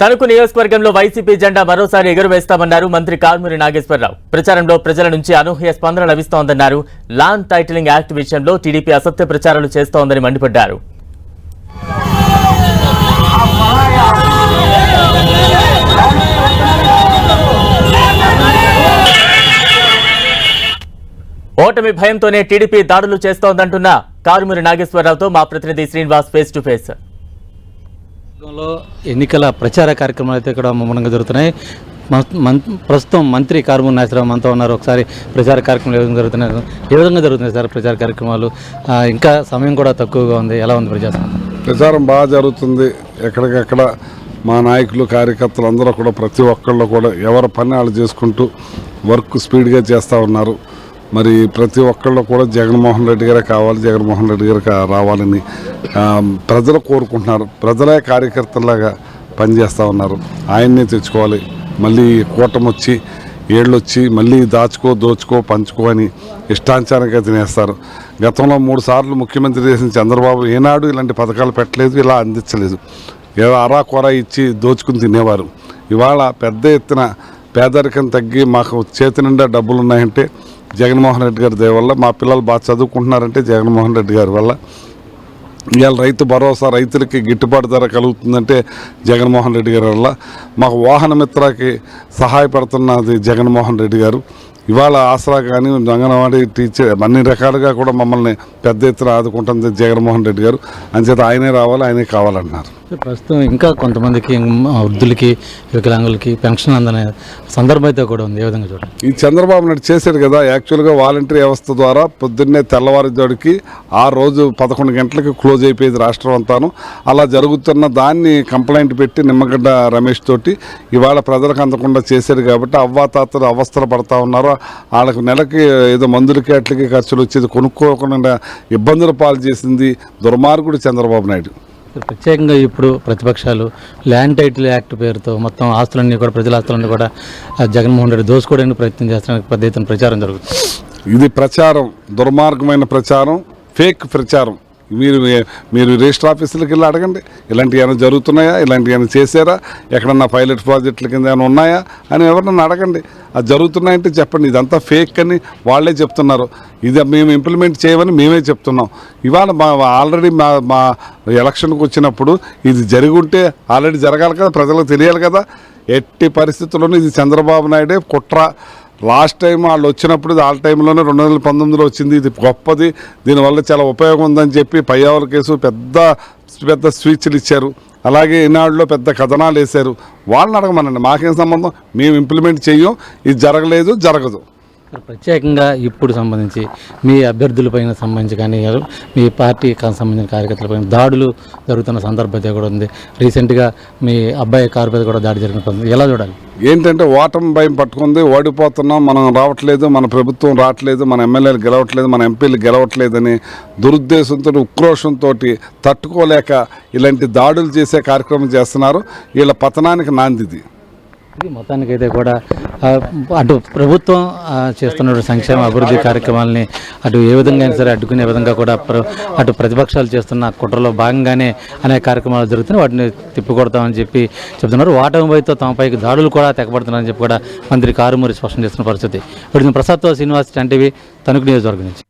తణుకు నియోజకవర్గంలో వైసీపీ జెండా మరోసారి ఎగురవేస్తామన్నారు మంత్రి కారుమూరి నాగేశ్వరరావు. ప్రచారంలో ప్రజల నుంచి అనూహ్య స్పందన లభిస్తోందన్నారు. లాండ్ టైటిలింగ్ యాక్ట్ విషయంలో టీడీపీ అసత్య ప్రచారాలు చేస్తోందని మండిపడ్డారు. ఓటమి భయంతోనే టీడీపీ దాడులు చేస్తోందంటున్న కారుమూరి నాగేశ్వరరావుతో మా ప్రతినిధి శ్రీనివాస్ ఫేస్ టు ఫేస్. లో ఎన్నికల ప్రచార కార్యక్రమాలు అయితే ఇక్కడ ముమ్మరంగా జరుగుతున్నాయి. ప్రస్తుతం మంత్రి కారుమూరి నాగేశ్వరరావు మనతో ఉన్నారు. ఒకసారి ప్రచార కార్యక్రమాలు ఏ విధంగా జరుగుతున్నాయి? ఏ విధంగా జరుగుతున్నాయి సార్ ప్రచార కార్యక్రమాలు? ఇంకా సమయం కూడా తక్కువగా ఉంది. ఎలా ఉంది ప్రజాస్వామ్యం? ప్రచారం బాగా జరుగుతుంది. ఎక్కడికక్కడ మా నాయకులు కార్యకర్తలు అందరూ కూడా ప్రతి ఒక్కళ్ళు కూడా ఎవరి పని వాళ్ళు చేసుకుంటూ వర్క్ స్పీడ్గా చేస్తూ ఉన్నారు. మరి ప్రతి ఒక్కళ్ళు కూడా జగన్మోహన్ రెడ్డి గారే కావాలి జగన్మోహన్ రెడ్డి గారు రావాలని ప్రజలు కోరుకుంటున్నారు. ప్రజలే కార్యకర్తలాగా పనిచేస్తూ ఉన్నారు. ఆయన్నే తెచ్చుకోవాలి. మళ్ళీ కూటమి వచ్చి ఏళ్ళు వచ్చి మళ్ళీ దాచుకో దోచుకో పంచుకో అని ఇష్టాంచారంగా తినేస్తారు. గతంలో మూడు సార్లు ముఖ్యమంత్రి చేసిన చంద్రబాబు ఏనాడు ఇలాంటి పథకాలు పెట్టలేదు ఇలా అందించలేదు. ఏదో అరా కొర ఇచ్చి దోచుకుని తినేవారు. ఇవాళ పెద్ద ఎత్తున పేదరికం తగ్గి మాకు చేతి నిండా డబ్బులు ఉన్నాయంటే జగన్మోహన్ రెడ్డి గారి దయ వల్ల మా పిల్లలు బాగా చదువుకుంటున్నారంటే జగన్మోహన్ రెడ్డి గారి వల్ల. ఇవాళ రైతు భరోసా రైతులకి గిట్టుబాటు ధర కలుగుతుందంటే జగన్మోహన్ రెడ్డి గారి వల్ల. మాకు వాహన మిత్రకి సహాయపడుతున్నది జగన్మోహన్ రెడ్డి గారు. ఇవాళ ఆసరా కానీ అంగన్వాడీ టీచర్ అన్ని రకాలుగా కూడా మమ్మల్ని పెద్ద ఎత్తున ఆదుకుంటుంది జగన్మోహన్ రెడ్డి గారు. అంచేత ఆయనే రావాలి ఆయనే కావాలన్నారు. ప్రస్తుతం ఇంకా కొంతమందికి వృద్ధులకి వికలాంగులకి పెన్షన్ అందనే సందర్భం అయితే కూడా ఉంది. ఏ విధంగా చూడండి? ఈ చంద్రబాబు నాయుడు చేశాడు కదా యాక్చువల్గా వాలంటరీ వ్యవస్థ ద్వారా పొద్దున్నే తెల్లవారుజాడికి ఆ రోజు పదకొండు గంటలకి క్లోజ్ అయిపోయేది రాష్ట్రం అంతాను. అలా జరుగుతున్న దాన్ని కంప్లైంట్ పెట్టి నిమ్మగడ్డ రమేష్ తోటి ఇవాళ ప్రజలకు అందకుండా చేశాడు కాబట్టి అవ్వాతాతలు అవస్థలు పడతా ఉన్నారు. వాళ్ళకి నెలకి ఏదో మందులకి అట్లకి ఖర్చులు వచ్చేది కొనుక్కోకుండా ఇబ్బందులు పాలు చేసింది దుర్మార్గుడు చంద్రబాబు నాయుడు. ప్రత్యేకంగా ఇప్పుడు ప్రతిపక్షాలు ల్యాండ్ టైటిల్ యాక్ట్ పేరుతో మొత్తం ఆస్తులన్నీ కూడా ప్రజల ఆస్తులన్నీ కూడా జగన్మోహన్ రెడ్డి దోసుకోవడానికి ప్రయత్నం చేస్తున్న పెద్ద ఎత్తున ప్రచారం జరుగుతుంది. ఇది ప్రచారం దుర్మార్గమైన ప్రచారం ఫేక్ ప్రచారం. మీరు మీరు రిజిస్టర్ ఆఫీసులకు వెళ్ళి అడగండి. ఇలాంటివి ఏమైనా జరుగుతున్నాయా? ఇలాంటివి ఏమైనా చేశారా? ఎక్కడన్నా పైలట్ ప్రాజెక్టుల కింద ఏమైనా ఉన్నాయా? అని ఎవరన్నా అడగండి. అది జరుగుతున్నాయంటే చెప్పండి. ఇదంతా ఫేక్ అని వాళ్ళే చెప్తున్నారు. ఇది మేము ఇంప్లిమెంట్ చేయమని మేమే చెప్తున్నాం. ఇవాళ మా ఆల్రెడీ మా మా ఎలక్షన్కి వచ్చినప్పుడు ఇది జరిగి ఉంటే ఆల్రెడీ జరగాలి కదా ప్రజలకు తెలియాలి కదా. ఎట్టి పరిస్థితుల్లోనూ ఇది చంద్రబాబు నాయుడే కుట్ర. లాస్ట్ టైం వాళ్ళు వచ్చినప్పుడు ఇది టైంలోనే రెండు వేల పంతొమ్మిదిలో వచ్చింది. ఇది గొప్పది. దీనివల్ల చాలా ఉపయోగం ఉందని చెప్పి పయ్యావుల కేసు పెద్ద పెద్ద స్పీచ్లు ఇచ్చారు. అలాగే ఈనాడులో పెద్ద కథనాలు వేశారు. వాళ్ళని అడగమనండి. మాకేం సంబంధం? మేము ఇంప్లిమెంట్ చెయ్యం. ఇది జరగలేదు జరగదు. ప్రత్యేకంగా ఇప్పుడు సంబంధించి మీ అభ్యర్థులపైన సంబంధించి కానీ మీ పార్టీకి సంబంధించిన కార్యకర్తలపైన దాడులు జరుగుతున్న సందర్భం కూడా ఉంది. రీసెంట్గా మీ అబ్బాయి కారు మీద కూడా దాడి జరిగిన ఎలా చూడాలి? ఏంటంటే ఓటమి భయం పట్టుకుంది ఓడిపోతున్నాం మనం రావట్లేదు మన ప్రభుత్వం రావట్లేదు మన ఎమ్మెల్యేలు గెలవట్లేదు మన ఎంపీలు గెలవట్లేదని దురుద్దేశంతో ఉక్రోషంతో తట్టుకోలేక ఇలాంటి దాడులు చేసే కార్యక్రమం చేస్తున్నారు. వీళ్ళ పతనానికి నాందిది ఇది మొత్తానికైతే కూడా అటు ప్రభుత్వం ఆ, చేస్తున్న సంక్షేమ అభివృద్ధి కార్యక్రమాలని అటు ఏ విధంగా అయినా సరే అడ్డుకునే విధంగా కూడా ప్ర- అటు ప్రతిపక్షాలు చేస్తున్న కుట్రలో భాగంగానే అనేక కార్యక్రమాలు జరుగుతున్నాయి. వాటిని తిప్పికొడతామని చెప్పి చెప్తున్నారు. వాటం వైతో తమపైకి దాడులు కూడా తెగబడుతున్నారని చెప్పి కూడా మంత్రి కారుమూరి స్పష్టం చేస్తున్న పరిస్థితి. ఇప్పుడు ప్రసాద్తో శ్రీనివాస్ టెన్ టీవీ తణుకు నియోజకవర్గం నుంచి.